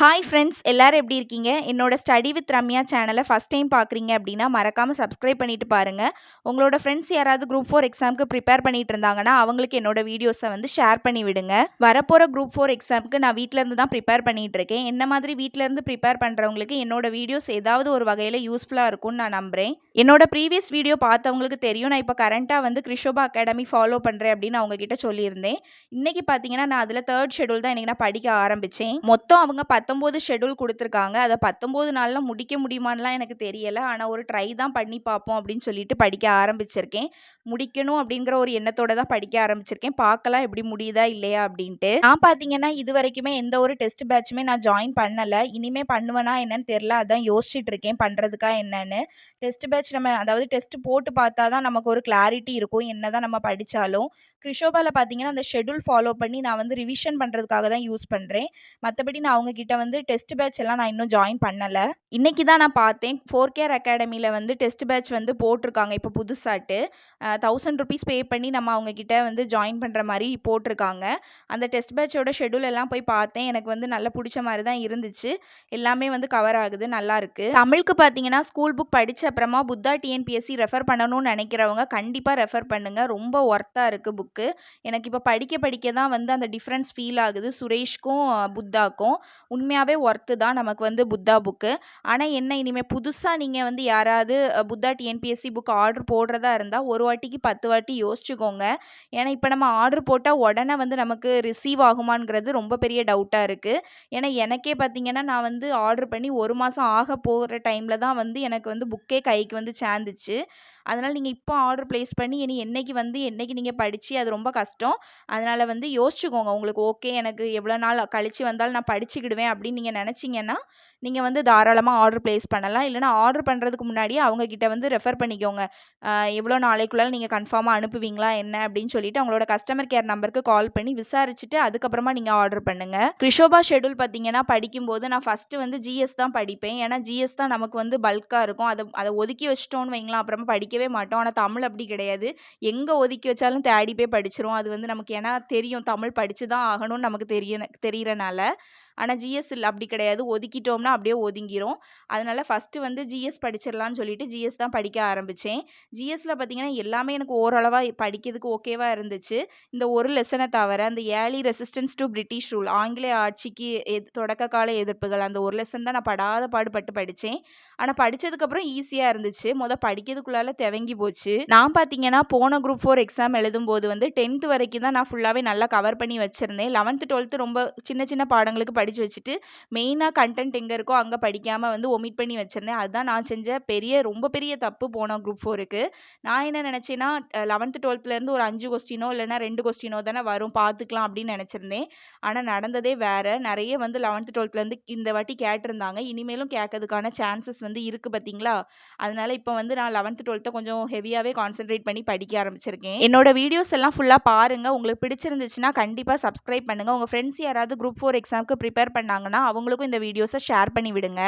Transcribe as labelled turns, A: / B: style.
A: Hi friends எல்லோரும் எப்படி இருக்கீங்க? என்னோட ஸ்டடி வித் ரம்யா சேனலை ஃபஸ்ட் டைம் பார்க்குறீங்க அப்படின்னா மறக்காமல் சப்ஸ்கிரைப் பண்ணிட்டு பாருங்கள் உங்களோட ஃப்ரெண்ட்ஸ் யாராவது குரூப் ஃபோர் எக்ஸாமுக்கு ப்ரிப்பேர் பண்ணிட்டு இருந்தாங்கன்னா அவங்களுக்கு என்னோட வீடியோஸை வந்து ஷேர் பண்ணி விடுங்க. வரப்போகிற குரூப் ஃபோர் எக்ஸாமுக்கு நான் வீட்டிலேருந்து தான் ப்ரிப்பேர் பண்ணிகிட்டு இருக்கேன். என்ன மாதிரி வீட்டிலேருந்து ப்ரிப்பேர் பண்ணுறவங்களுக்கு என்னோட வீடியோஸ் ஏதாவது ஒரு வகையில் யூஸ்ஃபுல்லாக இருக்கும்னு நான் நம்புகிறேன் என்னோட ப்ரீவியஸ் வீடியோ பார்த்தவங்களுக்கு தெரியும். நான் இப்போ கரண்ட்டாக வந்து கிருஷோபா அகாடமி ஃபாலோ பண்ணுறேன் அப்படின்னு அவங்கக்கிட்ட சொல்லியிருந்தேன். இன்றைக்கி பார்த்தீங்கன்னா நான் அதில் தேர்ட் ஷெடியூல் தான் இன்றைக்கி நான் படிக்க ஆரம்பித்தேன் மொத்தம் அவங்க பத்தொம்போது ஷெடியூல் கொடுத்துருக்காங்க. அதை பத்தொம்போது நாளில் முடிக்க முடியுமான்லாம் எனக்கு தெரியலை. ஆனால் ஒரு ட்ரை தான் பண்ணி பார்ப்போம் அப்படின்னு சொல்லிட்டு படிக்க ஆரம்பிச்சிருக்கேன். முடிக்கணும் அப்படிங்கிற ஒரு எண்ணத்தோட தான் படிக்க ஆரம்பிச்சிருக்கேன். பார்க்கலாம் எப்படி முடியுதா இல்லையா அப்படின்ட்டு. நான் பார்த்தீங்கன்னா இது வரைக்குமே எந்த ஒரு டெஸ்ட் பேட்சுமே நான் ஜாயின் பண்ணலை. இனிமே பண்ணுவேனா என்னன்னு தெரில அதான் யோசிச்சுட்டு இருக்கேன். பண்ணுறதுக்கா என்னன்னு. டெஸ்ட் பேட்ச் நம்ம அதாவது டெஸ்ட் போட்டு பார்த்தா தான் நமக்கு ஒரு கிளாரிட்டி இருக்கும். என்ன தான் நம்ம படித்தாலும் கிருஷோபாவில் பார்த்தீங்கன்னா அந்த ஷெடியூல் ஃபாலோ பண்ணி நான் வந்து ரிவிஷன் பண்ணுறதுக்காக தான் யூஸ் பண்ணுறேன் மற்றபடி நான் அவங்க கிட்ட வந்து டெஸ்ட் பேட்ச் எல்லாம் நான் இன்னும் ஜாயின் பண்ணலை. இன்னைக்கு தான் நான் பார்த்தேன். ஃபோர் கேர் அகாடமியில் வந்து டெஸ்ட் பேட்ச் வந்து போட்டிருக்காங்க. இப்போ புதுசாட்டு. தௌசண்ட் ருபீஸ் பே பண்ணி நம்ம அவங்கக்கிட்ட வந்து ஜாயின் பண்ணுற மாதிரி போட்டிருக்காங்க. அந்த டெஸ்ட் பேட்சோட ஷெடியூல் எல்லாம் போய் பார்த்தேன். எனக்கு வந்து நல்ல பிடிச்ச மாதிரி தான் இருந்துச்சு. எல்லாமே வந்து கவர் ஆகுது. நல்லா இருக்கு. தமிழுக்கு பார்த்தீங்கன்னா ஸ்கூல் புக் படித்த அப்புறமா புத்தா டிஎன்பிஎஸ்சி ரெஃபர் பண்ணணும்னு நினைக்கிறவங்க கண்டிப்பாக ரெஃபர் பண்ணுங்கள் ரொம்ப ஒர்த்தாக இருக்குது புக்கு எனக்கு இப்போ படிக்க படிக்க தான் வந்து அந்த டிஃப்ரென்ஸ் ஃபீல் ஆகுது. சுரேஷ்க்கும் புத்தாக்கும். உண்மை உண்மையாகவே ஒர்த்து தான் நமக்கு வந்து புத்தா புக்கு ஆனால் என்ன இனிமேல் புதுசாக நீங்கள் வந்து யாராவது புத்தா டிஎன்பிஎஸ்சி புக் ஆர்டர் போடுறதா இருந்தால் ஒரு வாட்டிக்கு பத்து வாட்டி யோசிச்சுக்கோங்க. ஏன்னா இப்போ நம்ம ஆர்டர் போட்டால் உடனே வந்து நமக்கு ரிசீவ் ஆகுமாங்கிறது ரொம்ப பெரிய டவுட்டாக இருக்குது ஏன்னா எனக்கே பார்த்தீங்கன்னா நான் வந்து ஆர்டர் பண்ணி ஒரு மாதம் ஆக போகிற டைமில் தான் வந்து எனக்கு வந்து புக்கே கைக்கு வந்து சேர்ந்துச்சு. அதனால் நீங்கள் இப்போ ஆர்டர் ப்ளேஸ் பண்ணி இனி என்னைக்கு வந்து என்னைக்கு நீங்கள் படித்து அது ரொம்ப கஷ்டம். அதனால் வந்து யோசிச்சுக்கோங்க. உங்களுக்கு ஓகே எனக்கு எவ்வளோ நாள் கழித்து வந்தாலும் நான் படிச்சுக்கிடுவேன் அப்படின்னு நீங்கள் நினச்சிங்கன்னா நீங்கள் வந்து தாராளமாக ஆர்டர் ப்ளேஸ் பண்ணலாம். இல்லைனா ஆர்டர் பண்ணுறதுக்கு முன்னாடியே அவங்கக்கிட்ட வந்து ரெஃபர் பண்ணிக்கோங்க. எவ்வளோ நாளைக்குள்ளால நீங்கள் கன்ஃபார்மாக அனுப்புவீங்களா என்ன அப்படின்னு சொல்லிட்டு அவங்களோட கஸ்டமர் கேர் நம்பருக்கு கால் பண்ணி விசாரிச்சுட்டு அதுக்கப்புறமா நீங்கள் ஆர்டர் பண்ணுங்கள் கிருஷோபா ஷெடியூல் பார்த்தீங்கன்னா படிக்கும்போது நான் ஃபஸ்ட்டு வந்து ஜிஎஸ் தான் படிப்பேன். ஏன்னா ஜிஎஸ் தான் நமக்கு வந்து பல்காக இருக்கும். அதை அதை ஒதுக்கி வச்சிட்டோன்னு வைங்களா அப்புறமா படிக்கவே மாட்டோம். ஆனால் தமிழ் அப்படி கிடையாது. எங்கே ஒதுக்கி வச்சாலும் தேடி போய் படிச்சிரும் அது வந்து நமக்கு ஏன்னா தெரியும். தமிழ் படித்து தான் ஆகணும்னு நமக்கு தெரிய தெரியறனால. ஆனால் ஜிஎஸ் இல்லை. அப்படி கிடையாது. ஒதுக்கிட்டோம்னா அப்படியே ஒதுங்கிரும். அதனால் ஃபஸ்ட்டு வந்து ஜிஎஸ் படிச்சிடலான்னு சொல்லிட்டு ஜிஎஸ் தான் படிக்க ஆரம்பித்தேன் ஜிஎஸ்சில் பார்த்திங்கன்னா எல்லாமே எனக்கு ஓரளவாக படிக்கிறதுக்கு ஓகேவாக இருந்துச்சு. இந்த ஒரு லெசனை தவிர அந்த early resistance to British rule ஆங்கிலேய ஆட்சிக்கு எத் தொடக்க கால எதிர்ப்புகள் அந்த ஒரு லெசன் தான் நான் படாத பாடுபட்டு படித்தேன் ஆனால் படித்ததுக்கப்புறம் ஈஸியாக இருந்துச்சு. மொதல் படிக்கிறதுக்குள்ளால தேவங்கி போச்சு. நான் பார்த்தீங்கன்னா போன குரூப் ஃபோர் எக்ஸாம் எழுதும்போது வந்து டென்த்து வரைக்கும் தான் நான் ஃபுல்லாகவே நல்லா கவர் பண்ணி வச்சுருந்தேன். லெவன்த்து டுவெல்த்து ரொம்ப சின்ன சின்ன பாடங்களுக்கு படி படித்து வச்சுட்டு மெயினாக கண்டென்ட் எங்கே இருக்கோ அங்கே படிக்காமல் வந்து ஒமிட் பண்ணி வச்சுருந்தேன். அதுதான் நான் செஞ்ச பெரிய ரொம்ப பெரிய தப்பு போன குரூப் ஃபோருக்கு நான் என்ன நினச்சேன்னா லெவன்த்து டுவெல்த்துலேருந்து ஒரு அஞ்சு கொஸ்டினோ இல்லைனா ரெண்டு கொஸ்டினோ தானே வரும் பார்த்துக்கலாம் அப்படின்னு நினச்சிருந்தேன். ஆனால் நடந்ததே வேறு. நிறைய வந்து லெவன்த்து டுவெல்த்துலேருந்து இந்த வாட்டி கேட்டிருந்தாங்க. இனிமேலும் கேட்கறதுக்கான சான்சஸ் வந்து இருக்குது பார்த்தீங்களா அதனால் இப்போ வந்து நான் லெவன்த்து டுவெல்த்தை கொஞ்சம் ஹெவியாகவே கான்சென்ட்ரேட் பண்ணி படிக்க ஆரம்பிச்சிருக்கேன். என்னோட வீடியோஸ் எல்லாம் ஃபுல்லாக பாருங்கள் உங்களுக்கு பிடிச்சிருந்துச்சுன்னா கண்டிப்பாக சப்ஸ்கிரைப் பண்ணுங்கள் உங்கள் ஃப்ரெண்ட்ஸ் யாராவது குரூப் ஃபோர் எக்ஸாமுக்கு ப்ரிப்பேர் பண்ணாங்கன்னா அவங்களுக்கும் இந்த வீடியோஸை ஷேர் பண்ணி விடுங்க.